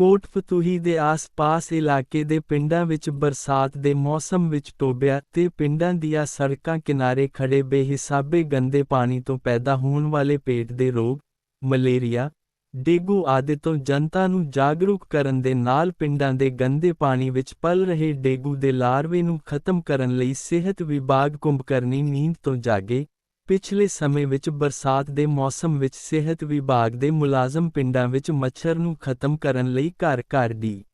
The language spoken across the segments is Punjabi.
ਕੋਟਫਤੂਹੀ ਦੇ ਆਸ-ਪਾਸ ਇਲਾਕੇ ਦੇ ਪਿੰਡਾਂ ਵਿੱਚ ਬਰਸਾਤ ਦੇ ਮੌਸਮ ਵਿੱਚ ਟੋਬਿਆਂ ਤੇ ਪਿੰਡਾਂ ਦੀਆਂ ਸੜਕਾਂ ਕਿਨਾਰੇ ਖੜੇ ਬੇਹਿਸਾਬੇ ਗੰਦੇ ਪਾਣੀ ਤੋਂ ਪੈਦਾ ਹੋਣ ਵਾਲੇ ਪੇਟ ਦੇ ਰੋਗ, ਮਲੇਰੀਆ, ਡੇਂਗੂ ਆਦਿ ਤੋਂ ਜਨਤਾ ਨੂੰ ਜਾਗਰੂਕ ਕਰਨ ਦੇ ਨਾਲ ਪਿੰਡਾਂ ਦੇ ਗੰਦੇ ਪਾਣੀ ਵਿੱਚ ਪਲ ਰਹੇ ਡੇਂਗੂ ਦੇ ਲਾਰਵੇ ਨੂੰ ਖਤਮ ਕਰਨ ਲਈ ਸਿਹਤ ਵਿਭਾਗ ਕੁੰਭਕਰਨੀ ਨੀਂਦ ਤੋਂ ਜਾਗੇ। ਪਿਛਲੇ ਸਮੇਂ ਵਿੱਚ ਬਰਸਾਤ ਦੇ ਮੌਸਮ ਵਿੱਚ ਸਿਹਤ ਵਿਭਾਗ ਦੇ ਮੁਲਾਜ਼ਮ ਪਿੰਡਾਂ ਵਿੱਚ ਮੱਛਰ ਨੂੰ ਖਤਮ ਕਰਨ ਲਈ ਘਰ-ਘਰ ਦੀ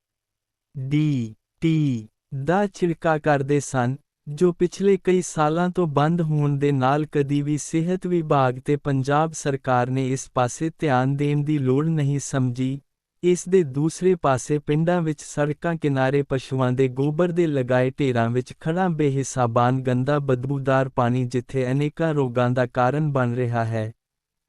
ਡੀ, ਟੀ ਦਾ ਛਿੜਕਾ ਕਰਦੇ ਸਨ, ਜੋ ਪਿਛਲੇ ਕਈ ਸਾਲਾਂ ਤੋਂ ਬੰਦ ਹੋਣ ਦੇ ਨਾਲ ਕਦੀ ਵੀ ਸਿਹਤ ਵਿਭਾਗ ਤੇ ਪੰਜਾਬ ਸਰਕਾਰ ਨੇ ਇਸ ਪਾਸੇ ਧਿਆਨ ਦੇਣ ਦੀ ਲੋੜ ਨਹੀਂ ਸਮਝੀ। ਇਸ ਦੇ ਦੂਸਰੇ ਪਾਸੇ ਪਿੰਡਾਂ ਵਿੱਚ ਸੜਕਾਂ ਕਿਨਾਰੇ ਪਸ਼ੂਆਂ ਦੇ ਗੋਬਰ ਦੇ ਲਗਾਏ ਢੇਰਾਂ ਵਿੱਚ ਖੜਾ ਬੇਹਿਸਾਬਾਨ ਗੰਦਾ ਬਦਬੂਦਾਰ ਪਾਣੀ ਜਿੱਥੇ ਅਨੇਕਾਂ ਰੋਗਾਂ ਦਾ ਕਾਰਨ ਬਣ ਰਿਹਾ ਹੈ।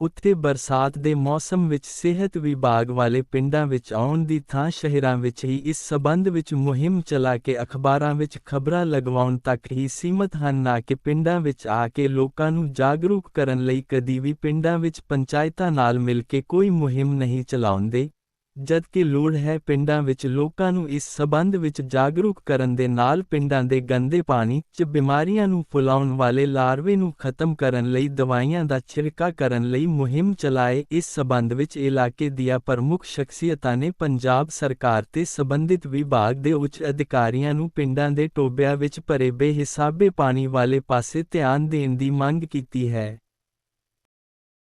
ਉੱਥੇ ਬਰਸਾਤ ਦੇ ਮੌਸਮ ਵਿੱਚ ਸਿਹਤ ਵਿਭਾਗ ਵਾਲੇ ਪਿੰਡਾਂ ਵਿੱਚ ਆਉਣ ਦੀ ਥਾਂ ਸ਼ਹਿਰਾਂ ਵਿੱਚ ਹੀ ਇਸ ਸਬੰਧ ਵਿੱਚ ਮੁਹਿੰਮ ਚਲਾ ਕੇ ਅਖਬਾਰਾਂ ਵਿੱਚ ਖਬਰਾਂ ਲਗਵਾਉਣ ਤੱਕ ਹੀ ਸੀਮਤ ਹਨ ਨਾ ਕਿ ਪਿੰਡਾਂ ਵਿੱਚ ਆ ਕੇ ਲੋਕਾਂ ਨੂੰ ਜਾਗਰੂਕ ਕਰਨ ਲਈ ਕਦੀ ਵੀ ਪਿੰਡਾਂ ਵਿੱਚ ਪੰਚਾਇਤਾਂ ਨਾਲ ਮਿਲ ਕੇ ਕੋਈ ਮੁਹਿੰਮ ਨਹੀਂ ਚਲਾਉਂਦੇ। ਜਦਕਿ ਲੋੜ ਹੈ ਪਿੰਡਾਂ ਵਿੱਚ ਲੋਕਾਂ ਨੂੰ ਇਸ ਸਬੰਧ ਵਿੱਚ ਜਾਗਰੂਕ ਕਰਨ ਦੇ ਨਾਲ ਪਿੰਡਾਂ ਦੇ ਗੰਦੇ ਪਾਣੀ 'ਚ ਬਿਮਾਰੀਆਂ ਨੂੰ ਫੈਲਾਉਣ ਵਾਲੇ ਲਾਰਵੇ ਨੂੰ ਖਤਮ ਕਰਨ ਲਈ ਦਵਾਈਆਂ ਦਾ ਛਿੜਕਾ ਕਰਨ ਲਈ ਮੁਹਿੰਮ ਚਲਾਏ, ਇਸ ਸਬੰਧ ਵਿੱਚ ਇਲਾਕੇ ਦੀਆਂ ਪ੍ਰਮੁੱਖ ਸ਼ਖਸੀਅਤਾਂ ਨੇ ਪੰਜਾਬ ਸਰਕਾਰ ਤੇ ਸਬੰਧਿਤ ਵਿਭਾਗ ਦੇ ਉੱਚ ਅਧਿਕਾਰੀਆਂ ਨੂੰ ਪਿੰਡਾਂ ਦੇ ਟੋਬਿਆਂ ਵਿੱਚ ਭਰੇ ਬੇਹਿਸਾਬੇ ਪਾਣੀ ਵਾਲੇ ਪਾਸੇ ਧਿਆਨ ਦੇਣ ਦੀ ਮੰਗ ਕੀਤੀ ਹੈ।